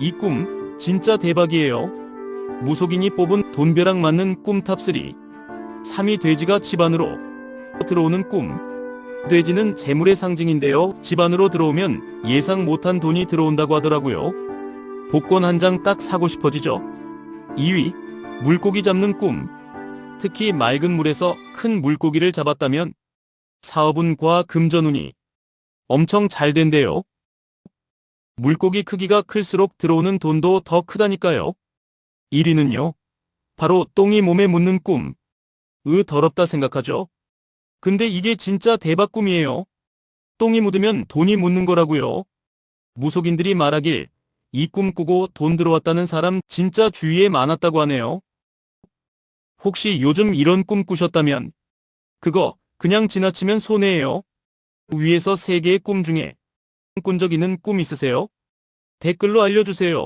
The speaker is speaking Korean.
이 꿈 진짜 대박이에요. 무속인이 뽑은 돈벼락 맞는 꿈 탑3. 3위 돼지가 집안으로 들어오는 꿈. 돼지는 재물의 상징인데요. 집안으로 들어오면 예상 못한 돈이 들어온다고 하더라고요. 복권 한 장 딱 사고 싶어지죠. 2위 물고기 잡는 꿈. 특히 맑은 물에서 큰 물고기를 잡았다면 사업은 과 금전운이 엄청 잘 된대요. 물고기 크기가 클수록 들어오는 돈도 더 크다니까요. 1위는요. 바로 똥이 몸에 묻는 꿈. 으 더럽다 생각하죠. 근데 이게 진짜 대박 꿈이에요. 똥이 묻으면 돈이 묻는 거라고요. 무속인들이 말하길 이 꿈 꾸고 돈 들어왔다는 사람 진짜 주위에 많았다고 하네요. 혹시 요즘 이런 꿈 꾸셨다면 그거 그냥 지나치면 손해예요. 위에서 세 개의 꿈 중에 꾼 적 있는 꿈 있으세요? 댓글로 알려주세요.